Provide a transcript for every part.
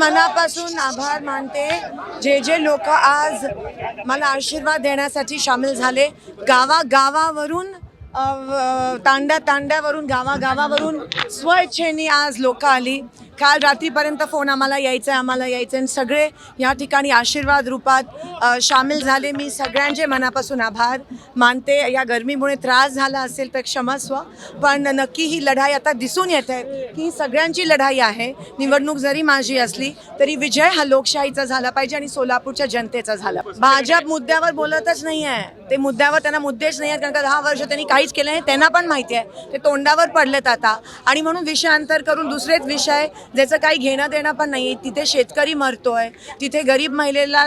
मनापासून आभार मानते. जे जे लोक आज मला आशीर्वाद देण्यासाठी सामील झाले गावागावावरून तांड्या तांड्यावरून गावागावावरून स्वइच्छेने आज लोक आली. काल रात्रीपर्यंत फोन आम्हाला यायचं आहे आम्हाला यायचं आहे. सगळे या ठिकाणी आशीर्वाद रूपात सामील झाले. मी सगळ्यांचे मनापासून आभार मानते. या गरमीमुळे त्रास झाला असेल तर क्षमस्व पण नक्की ही लढाई आता दिसून येत आहे की ही सगळ्यांची लढाई आहे. निवडणूक जरी माझी असली तरी विजय हा लोकशाहीचा झाला पाहिजे आणि सोलापूरच्या जनतेचा झाला. भाजप मुद्द्यावर बोलतच नाही आहे. ते मुद्द्यावर त्यांना मुद्देच नाही आहेत. कारण का दहा वर्ष त्यांनी काहीच केलं नाही त्यांना पण माहिती आहे. ते तोंडावर पडलेत आता. आणि म्हणून विषयांतर करून दुसरेच विषय ज्याचं काही घेणं देणं पण नाही आहे तिथे शेतकरी मरतो आहे तिथे गरीब महिलेला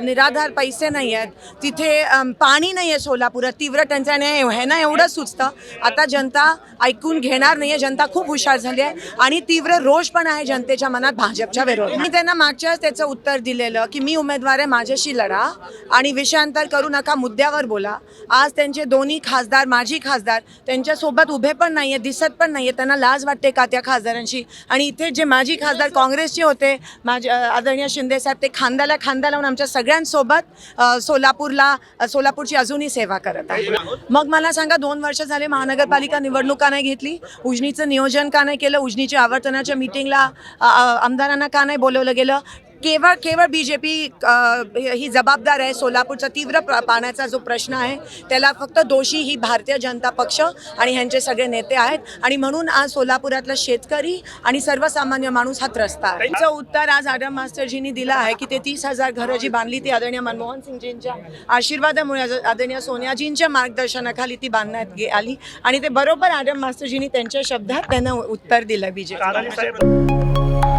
निराधार पैसे नाही आहेत तिथे पाणी नाही आहे सोलापुरात तीव्र टंचाईने आहे ह्यांना एवढं सुचतं. आता जनता ऐकून घेणार नाही आहे जनता खूप हुशार झाली आहे आणि तीव्र रोष पण आहे जनतेच्या मनात भाजपच्या विरोधात. मी त्यांना मागच्याच त्याचं उत्तर दिलेलं की मी उमेदवार आहे माझ्याशी लढा आणि विषयांतर करू नका मुद्द्यावर बोला. आज त्यांचे दोन्ही खासदार माजी खासदार त्यांच्यासोबत उभे पण नाही आहे दिसत पण नाही आहे त्यांना लाज वाटते का त्या खासदारांशी? आणि इथे जे माजी खासदार काँग्रेसचे होते माझे आदरणीय शिंदे साहेब ते खांद्याला खांदा लावून आमच्या सगळ्यांसोबत सोलापूरला सोलापूरची अजूनही सेवा करत आहे मग मला सांगा दोन वर्ष झाले महानगरपालिका निवडणूक का नाही घेतली उजनीचं नियोजन का नाही केलं उजनीच्या आवर्तनाच्या मिटिंगला आमदारांना का नाही बोलवलं गेलं? केवळ केवळ बी जे पी ही जबाबदार आहे. सोलापूरचा तीव्र पाण्याचा जो प्रश्न आहे त्याला फक्त दोषी ही भारतीय जनता पक्ष आणि ह्यांचे सगळे नेते आहेत. आणि म्हणून आज सोलापुरातला शेतकरी आणि सर्वसामान्य माणूस हा त्रस्त आहे. त्याचं उत्तर आज आडम मास्टरजींनी दिलं आहे की ते तीस हजार घरं जी बांधली ती आदरणीय मनमोहन सिंगजींच्या आशीर्वादामुळे आदरणीय सोनियाजींच्या मार्गदर्शनाखाली ती बांधण्यात गे- आली. आणि ते बरोबर आडम मास्टरजींनी त्यांच्या शब्दात त्यांना उत्तर दिलं साहेब